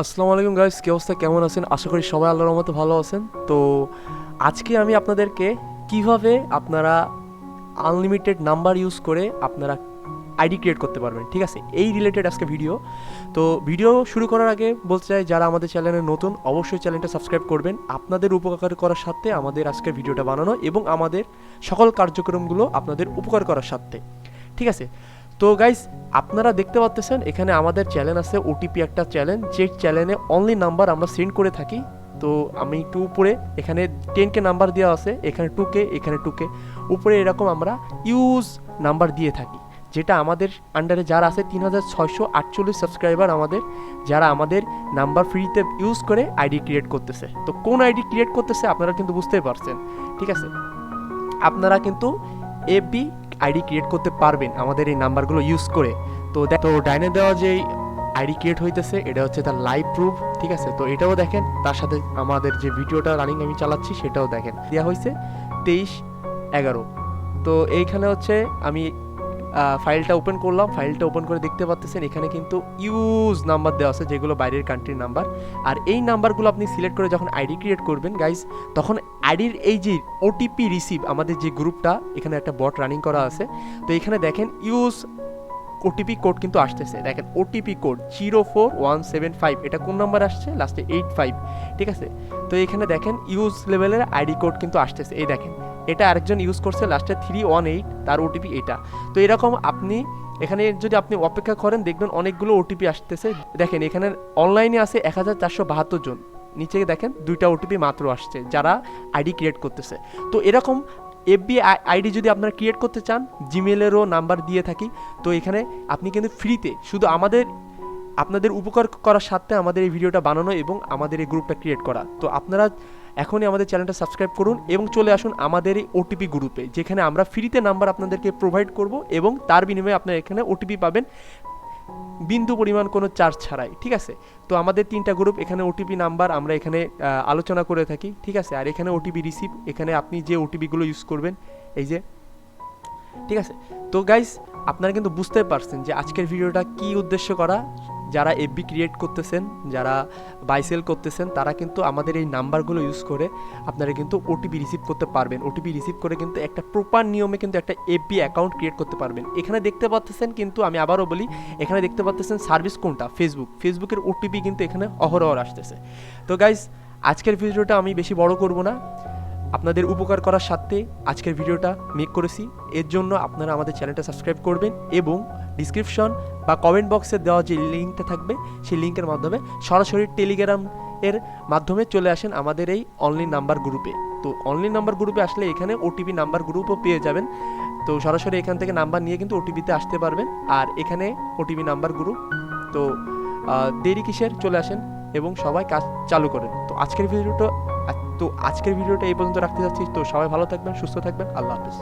আসসালামু আলাইকুম গাইস কি অবস্থা? কেমন আছেন? আশা করি সবাই আল্লাহর রহমতে ভালো আছেন। তো আজকে আমি আপনাদেরকে কীভাবে আপনারা আনলিমিটেড নাম্বার ইউজ করে আপনারা আইডি ক্রিয়েট করতে পারবেন, ঠিক আছে? এই রিলেটেড আজকে ভিডিও তো ভিডিও শুরু করার আগে বলতে চাই, যারা আমাদের চ্যানেলে নতুন, অবশ্যই চ্যানেলটা সাবস্ক্রাইব করবেন। আপনাদের উপকার করার সাথে আমাদের আজকের ভিডিওটা বানানো এবং আমাদের সকল কার্যক্রমগুলো আপনাদের উপকার করার সাথে, ঠিক আছে? তো গাইস আপনারা দেখতে পাচ্ছেন এখানে আমাদের চ্যানেল আছে ওটিপি একটা চ্যানেল যে চ্যানেলে অনলি নাম্বার আমরা সেন্ড করে থাকি। তো আমি একটু উপরে, এখানে টেন কে নাম্বার দেওয়া আছে, এখানে টু কে এখানে টু কে উপরে এরকম আমরা ইউজ নাম্বার দিয়ে থাকি, যেটা আমাদের আন্ডারে যারা আছে, তিন হাজার ছয়শো আটচল্লিশ সাবস্ক্রাইবার আমাদের, যারা আমাদের নাম্বার ফ্রিতে ইউজ করে আইডি ক্রিয়েট করতেছে। তো কোন আইডি ক্রিয়েট করতেছে আপনারা কিন্তু বুঝতেই পারছেন, ঠিক আছে? আপনারা কিন্তু এফবি আইডি ক্রিয়েট করতে পারবেন আমাদের এই নাম্বারগুলো ইউজ করে। তো তো ডাইনে দেওয়া যে আইডি ক্রিয়েট হইতেছে, এটা হচ্ছে তার লাইভ প্রুফ ঠিক আছে? তো এটাও দেখেন, তার সাথে আমাদের যে ভিডিওটা রানিং আমি চালাচ্ছি, সেটাও দেখেন। দেওয়া হয়েছে তেইশ এগারো। তো এইখানে হচ্ছে আমি ফাইলটা ওপেন করলাম ফাইলটা ওপেন করে দেখতে পাচ্ছেন এখানে কিন্তু ইউজ নাম্বার দেওয়া আছে, যেগুলো বাইরের কান্ট্রির নাম্বার আর এই নাম্বারগুলো আপনি সিলেক্ট করে যখন আইডি ক্রিয়েট করবেন গাইজ তখন আইডির এই যে ওটিপি রিসিভ আমাদের যে গ্রুপটা এখানে একটা বট রানিং করা আছে। তো এখানে দেখেন ইউজ ওটিপি কোড কিন্তু আসতেছে। দেখেন OTP code zero four one seven five এটা কোন নাম্বার আসছে? লাস্টে এইট ফাইভ ঠিক আছে? তো এখানে দেখেন ইউজ লেভেলের আইডি কোড কিন্তু আসতেছে। এই দেখেন এটা আরেকজন ইউজ করছে লাস্টে থ্রি ওয়ান এইট তার ওটিপি এটা। তো এরকম আপনি এখানে যদি আপনি অপেক্ষা করেন, দেখবেন অনেকগুলো ওটিপি আসতেছে। দেখেন, এখানে অনলাইনে আছে এক হাজার চারশো বাহাত্তর জন। নিচে দেখেন, দুইটা ওটিপি মাত্র আসছে, যারা আইডি ক্রিয়েট করতেছে। তো এরকম এফবি আইডি যদি আপনারা ক্রিয়েট করতে চান জিমেলেরও নাম্বার দিয়ে থাকি। তো এখানে আপনি কিন্তু ফ্রিতে শুধু আমাদের আপনাদের উপকার করার সাথে আমাদের এই ভিডিওটা বানানো এবং আমাদের এই গ্রুপটা ক্রিয়েট করা। তো আপনারা এখনই আমাদের চ্যানেলটা সাবস্ক্রাইব করুন এবং চলে আসুন আমাদের এই ওটিপি গ্রুপে যেখানে আমরা ফ্রিতে নাম্বার আপনাদেরকে প্রোভাইড করব এবং তার বিনিময়ে আপনারা এখানে ওটিপি পাবেন বিন্দু পরিমাণ কোনো চার্জ ছাড়াই, ঠিক আছে? তো আমাদের তিনটা গ্রুপ এখানে ওটিপি নাম্বার আমরা এখানে আলোচনা করে থাকি, ঠিক আছে? আর এখানে ওটিপি রিসিভ এখানে আপনি যে ওটিপিগুলো ইউজ করবেন, এই যে, ঠিক আছে? তো গাইস আপনারা কিন্তু বুঝতে পারছেন যে আজকের ভিডিওটা কি উদ্দেশ্য করা যারা এফবি ক্রিয়েট করতেছেন, যারা বাইসেল করতেছেন, তারা কিন্তু আমাদের এই নাম্বারগুলো ইউজ করে আপনারা কিন্তু ওটিপি রিসিভ করতে পারবেন। ওটিপি রিসিভ করে কিন্তু একটা প্রপার নিয়মে কিন্তু একটা এফবি অ্যাকাউন্ট ক্রিয়েট করতে পারবেন। এখানে দেখতে পাচ্ছেন কিন্তু আমি আবারও বলি, এখানে দেখতে পাচ্ছেন সার্ভিস কোনটা? ফেসবুক ফেসবুকের ওটিপি কিন্তু এখানে অহরহ আসতেছে। তো গাইস আজকের ভিডিওটা আমি বেশি বড় করব না। আপনাদের উপকার করার সাথে আজকের ভিডিওটা মেক করেছি। এর জন্য আপনারা আমাদের চ্যানেলটা সাবস্ক্রাইব করবেন এবং ডিসক্রিপশন বা কমেন্ট বক্সে দেওয়া যে লিঙ্কটা থাকবে, সেই লিঙ্কের মাধ্যমে সরাসরি টেলিগ্রাম এর মাধ্যমে চলে আসেন আমাদের এই অনলাইন নাম্বার গ্রুপে তো অনলাইন নাম্বার গ্রুপে আসলে এখানে ওটিপি নাম্বার গ্রুপও পেয়ে যাবেন। তো সরাসরি এখান থেকে নাম্বার নিয়ে কিন্তু ওটিপিতে আসতে পারবেন। আর এখানে ওটিপি নাম্বার গ্রুপ তো দেরি কিসের? চলে আসেন এবং সবাই কাজ চালু করেন। তো আজকের ভিডিওটা তো আজকের ভিডিওটা এই পর্যন্ত রাখতে যাচ্ছি। তো সবাই ভালো থাকবেন, সুস্থ থাকবেন। আল্লাহ হাফিজ।